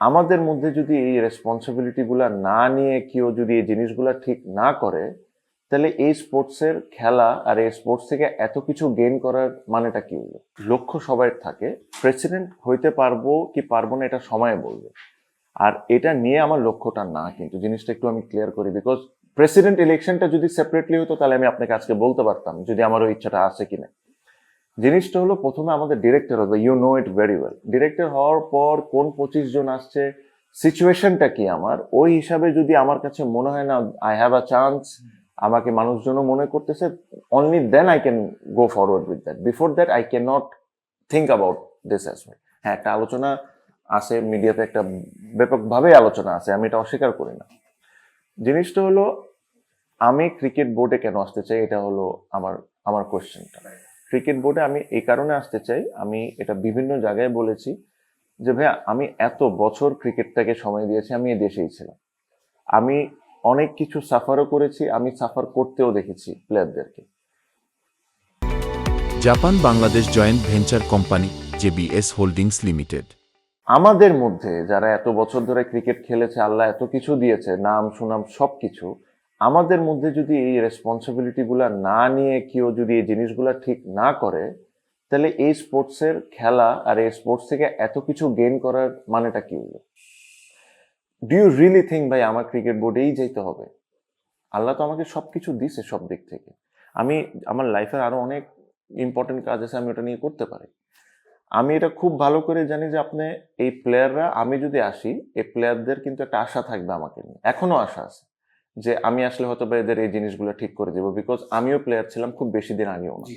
আমাদের মধ্যে যদি এই রেসপন্সিবিলিটিগুলো না নিয়ে কেউ যদি এই জিনিসগুলো ঠিক না করে, তাহলে এই স্পোর্টসের খেলা আর এই স্পোর্টস থেকে এত কিছু গেইন করার মানেটা কি হলো? লক্ষ্য সবাই থাকে প্রেসিডেন্ট হইতে পারব কি পারব না এটা সময় বলবে। আর এটা নিয়ে আমার লক্ষ্যটা না, কিন্তু জিনিসটা একটু আমি ক্লিয়ার করি বিকজ প্রেসিডেন্ট ইলেকশনটা যদি সেপারেটলি হতো, তাহলে আমি আপনাকে আজকে বলতে পারতাম যদি আমার ওই ইচ্ছাটা আছে কিনা। জিনিসটা হলো প্রথমে আমাদের ডিরেক্টর হবে you know it very well director হওয়ার পর কোন পঁচিশ জন আসছে সিচুয়েশনটা কি আমার? ওই হিসাবে যদি আমার কাছে মনে হয় না আই হ্যাভ আ চান্স আমাকে মানুষজনও মনে করতেছে only then I can go forward with that before that I can not think about this as well হ্যাঁ একটা আলোচনা আছে মিডিয়াতে একটা ব্যাপকভাবে আলোচনা আছে, আমি এটা অস্বীকার করি না। জিনিসটা হলো, আমি ক্রিকেট বোর্ডে কেন আসতে চাই, এটা হলো আমার আমার কোয়েশ্চেনটা ক্রিকেট বোর্ডে আমি এই কারণে আসতে চাই আমি এটা বিভিন্ন জায়গায় বলেছি যে ভাইয়া আমি এত বছর ক্রিকেটটাকে সময় দিয়েছি আমি এই দেশেই ছিলাম। আমি অনেক কিছু সাফারও করেছি আমি সাফার করতেও দেখেছি প্লেয়ারদেরকে Japan Bangladesh joint venture company JBS holdings limited. আমাদের মধ্যে যারা এত বছর ধরে ক্রিকেট খেলেছে আল্লাহ এত কিছু দিয়েছে নাম সুনাম সব কিছু আমাদের মধ্যে যদি এই রেসপন্সিবিলিটিগুলো না নিয়ে কেউ যদি এই জিনিসগুলো ঠিক না করে, তাহলে এই স্পোর্টসের খেলা আর এই স্পোর্টস থেকে এত কিছু গেইন করার মানেটা কি হলো? ডু ইউ রিয়েলি থিঙ্ক ভাই, আমার ক্রিকেট বোর্ডেই যেতে হবে? আল্লাহ তো আমাকে সব কিছু দিছে সব দিক থেকে। আমি, আমার লাইফের আরও অনেক ইম্পর্টেন্ট কাজ আছে, আমি ওটা নিয়ে করতে পারি। আমি এটা খুব ভালো করে জানি যে আপনি এই প্লেয়াররা আমি যদি আসি, এই প্লেয়ারদের কিন্তু একটা আশা থাকবে আমাকে নিয়ে। এখনও আশা আছে। যে আমি আসলে হয়তো বা এদের এই জিনিসগুলো ঠিক করে দেবো বিকজ আমিও প্লেয়ার ছিলাম, খুব বেশি দিন আগেও না।